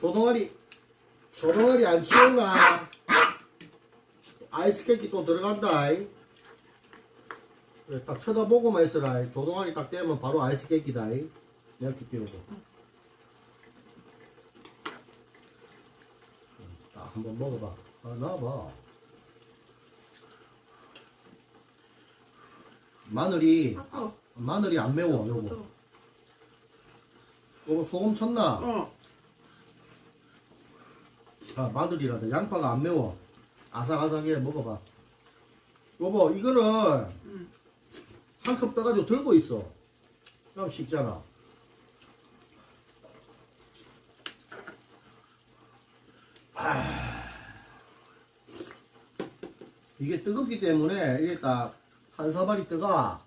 조동아리 조동아리 안 치웠나 아이스 케이크 또 들어간다 이. 딱 쳐다보고만 있어라 이. 조동아리 딱 떼면 바로 아이스 케이크다 이. 내가 줄게 요거 딱 한번 먹어봐 아 나와봐 마늘이 아까 마늘이 안 매워 요거 요거 소금 쳤나 어. 아, 마늘이라다. 양파가 안 매워. 아삭아삭해. 먹어봐. 여보, 이거를 음. 한컵 떠가지고 들고 있어. 그럼 식잖아. 아. 이게 뜨겁기 때문에 이게 딱 한 사발이 뜨가